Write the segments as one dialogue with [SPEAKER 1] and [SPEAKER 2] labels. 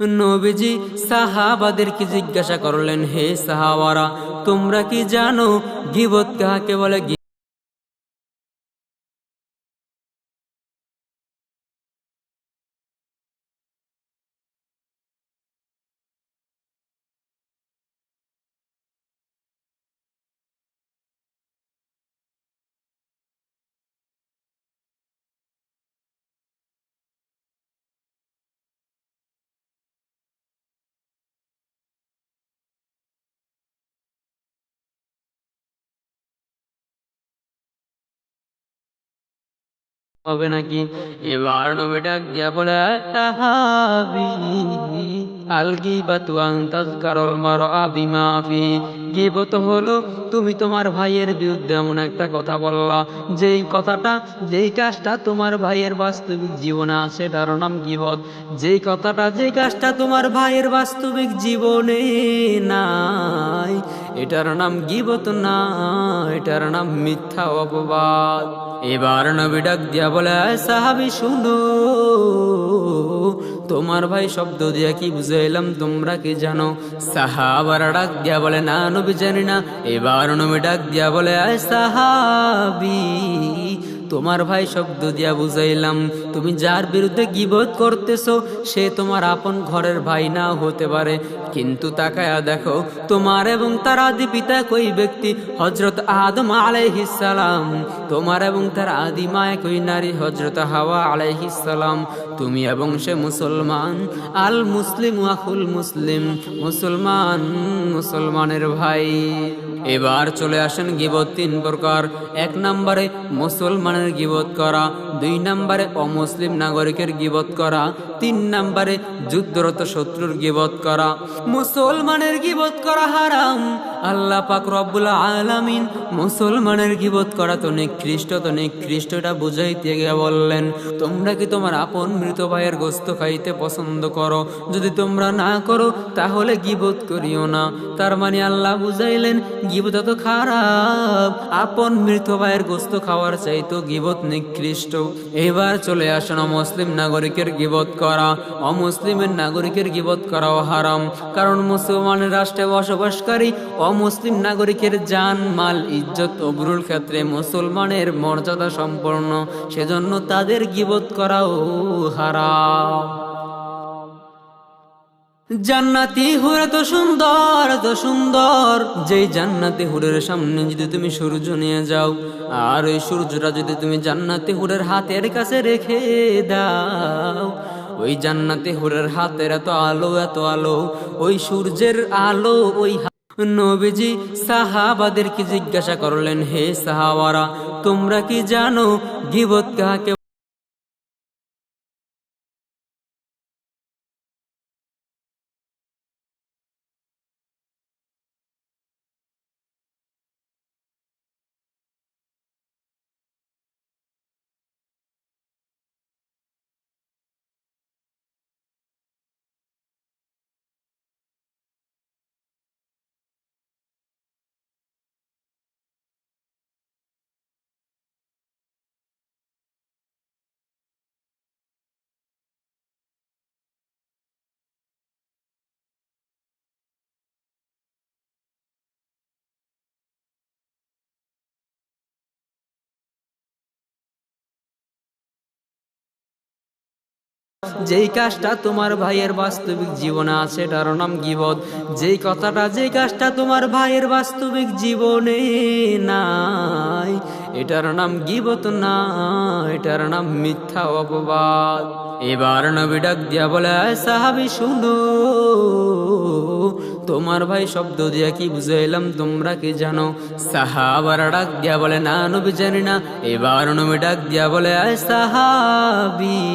[SPEAKER 1] নবীজি সাহাবাদেরকে জিজ্ঞাসা করলেন হে সাহাবারা তোমরা কি জানো গিবত কাহাকে বলে? হবে নাকি? এবার নবী গিয়া বলে গিবত হলো, তুমি তোমার ভাইয়ের বিরুদ্ধে এমন একটা কথা বললা। যেই কথাটা, যেই কাজটা তোমার ভাইয়ের বাস্তবিক জীবনে আছে তার নাম গিবত। যেই কথাটা, যেই কাজটা তোমার ভাইয়ের বাস্তবিক জীবনে নাই, এটার নাম গিবত না, এটার নাম মিথ্যা অপবাদ। এবার নবী ডাক দিয়া বলে, "আয় সাহাবি, শুনো। তোমার ভাই শব্দ দিয়া কি বুঝাইলাম? তোমরা কি জানো? সাহাবারা ডাক দিয়া বলে, না নবী, জানি না। এবার নবী ডাক দিয়া বলে, আয় সাহাবি, তোমার ভাই শব্দ দিয়া বুঝাইলাম। তুমি যার বিরুদ্ধে গিবত করতেছো, সে তোমার আপন ঘরের ভাই না হতে পারে। কিন্তু তাকায়া দেখো, তোমার এবং তার আদি পিতা কই ব্যক্তি? হজরত আদম আলাইহিসালাম তোমার এবং তার আদি মায় কই নারী হজরত হাওয়া আলাইহিসালাম তুমি এবং সে মুসলমান আল মুসলিম আহুল মুসলিম মুসলমান মুসলমানের ভাই। এবার চলে আসেন গিবত তিন প্রকার। এক নম্বরে মুসলমানের গিবত করা, দুই নম্বরে অমুসলিম নাগরিকের গিবত করা, তিন নম্বরে যুদ্ধরত শত্রুর গিবত করা। মুসলমানের গিবত করা হারাম, আল্লাহ পাক রব্বুল আলামিন মুসলমানের গিবত করা তো নিকৃষ্ট তো নিকৃষ্ট এটা বুঝাইতে গিয়ে বললেন, তোমরা কি তোমার আপন মৃত ভাইয়ের গোস্ত খাইতে পছন্দ করো? যদি তোমরা না করো, তাহলে গিবত করিও না। তার মানে আল্লাহ বুঝাইলেন গিবত খারাপ। আপন মৃত ভাইয়ের গোস্ত খাওয়ার চাইতো গিবত নিকৃষ্ট। এবার চলে আসেন অমুসলিম নাগরিকের গিবত করা। অমুসলিমের নাগরিকের গিবত করাও হারাম। কারণ মুসলমানের রাষ্ট্রে বসবাসকারী অমুসলিম নাগরিকের জান, মাল, ইজ্জত অবরুল ক্ষেত্রে মুসলমানের মর্যাদা সম্পন্ন। সেজন্য তাদের গিবত করাও হারাম। জান্নাতি হুরে তো সুন্দর তো সুন্দর। যেই জান্নাতি হুরের সামনে যদি তুমি সূর্য নিয়ে যাও, আর ওই সূর্যটা যদি তুমি জান্নাতি হুরের হাতের কাছে রেখে দাও, ওই জান্নাতি হুরের হাতের এত আলো এত আলো, ওই সূর্যের আলো, ওই নবীজি সাহাবাদেরকে জিজ্ঞাসা করলেন, হে সাহাবারা, তোমরা কি জানো গিবত কাহাকে যেই কাজটা তোমার ভাইয়ের বাস্তবিক জীবনে আছে তার নাম গিবদ। যেই কথাটা, যেই কাজটা তোমার ভাইয়ের বাস্তবিক জীবনে নাই, এটার নাম গিবত না, এটার নাম মিথ্যা অপবাদ। এবার নবী ডাক দিয়া বলে, "আয় সাহাবি, শুনো। তোমার ভাই শব্দ দিয়া কি বুঝাইলাম, তোমরা কি জানো? সাহাবারা ডাক দিয়া বলে, না, নবী জানি না। এবার নবী ডাক দিয়া বলে সাহাবি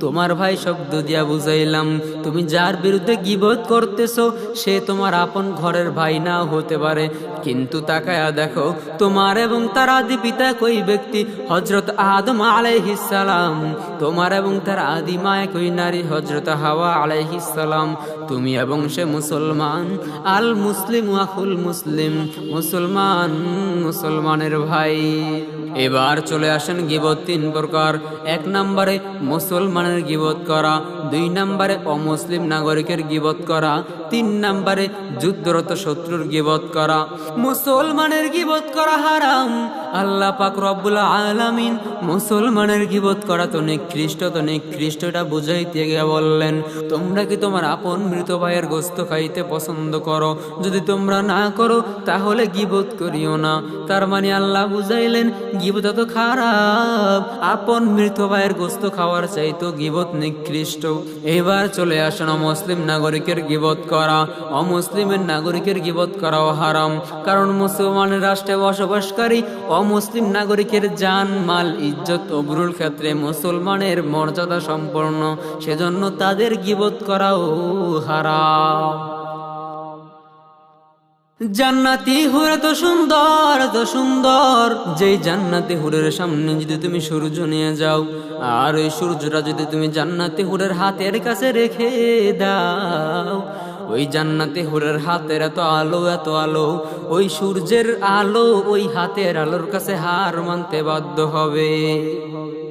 [SPEAKER 1] তোমার ভাই শব্দ দিয়া বুঝাইলাম, তুমি যার বিরুদ্ধে গিবোধ করতেছো, সে তোমার আপন ঘরের ভাই না হতে পারে। কিন্তু তাকায়া দেখো, তোমার এবং তার আদি পিতা কই ব্যক্তি? হজরত আদম আলাইহিসালাম তোমার এবং তার আদি মায় কই নারী হজরত হাওয়া আলাইহিসালাম তুমি এবং সে মুসলমান, আল মুসলিম আহুল মুসলিম, মুসলমান, মুসলমানের ভাই। এবার চলে আসেন গিবত তিন প্রকার। এক নম্বরে মুসলমানের গিবত করা দুই নম্বরে অমুসলিম নাগরিকের গিবত করা, তিন নম্বরে যুদ্ধরত শত্রুর গিবত করা। মুসলমানের গিবত করা হারাম, আল্লাহ পাক রব্বুল আলামিন মুসলমানের গিবত করা তো নিকৃষ্ট, তো নিকৃষ্টটা বুঝাইতে গিয়ে বললেন, তোমরা কি তোমার আপন মৃত ভাইয়ের গোস্ত খাইতে পছন্দ করো? যদি তোমরা না করো, তাহলে গিবত করিও না। তার মানে আল্লাহ বুঝাইলেন গিবত তো খারাপ। আপন মৃত ভাইয়ের গোস্ত খাওয়ার চাইতো গিবত নিকৃষ্ট এবার চলে আসেন মুসলিম নাগরিকের গিবত করা। অমুসলিমের নাগরিকের গিবত করাও হারাম। কারণ মুসলমানের রাষ্ট্রে বসবাসকারী অমুসলিম নাগরিকের যান মাল, ইজ্জত অবরুল ক্ষেত্রে মুসলমানের মর্যাদা সম্পন্ন। সেজন্য তাদের গিবত করাও হারাম। জান্নাতি হুরে তো সুন্দর তো সুন্দর। যেই জান্নাতি হুরের সামনে যদি তুমি সূর্য নিয়ে যাও, আর ওই সূর্যটা যদি তুমি জান্নাতি হুরের হাতের কাছে রেখে দাও, ওই জান্নাতি হুরের হাতের এত আলো এত আলো, ওই সূর্যের আলো ওই হাতের আলোর কাছে হার মানতে বাধ্য হবে।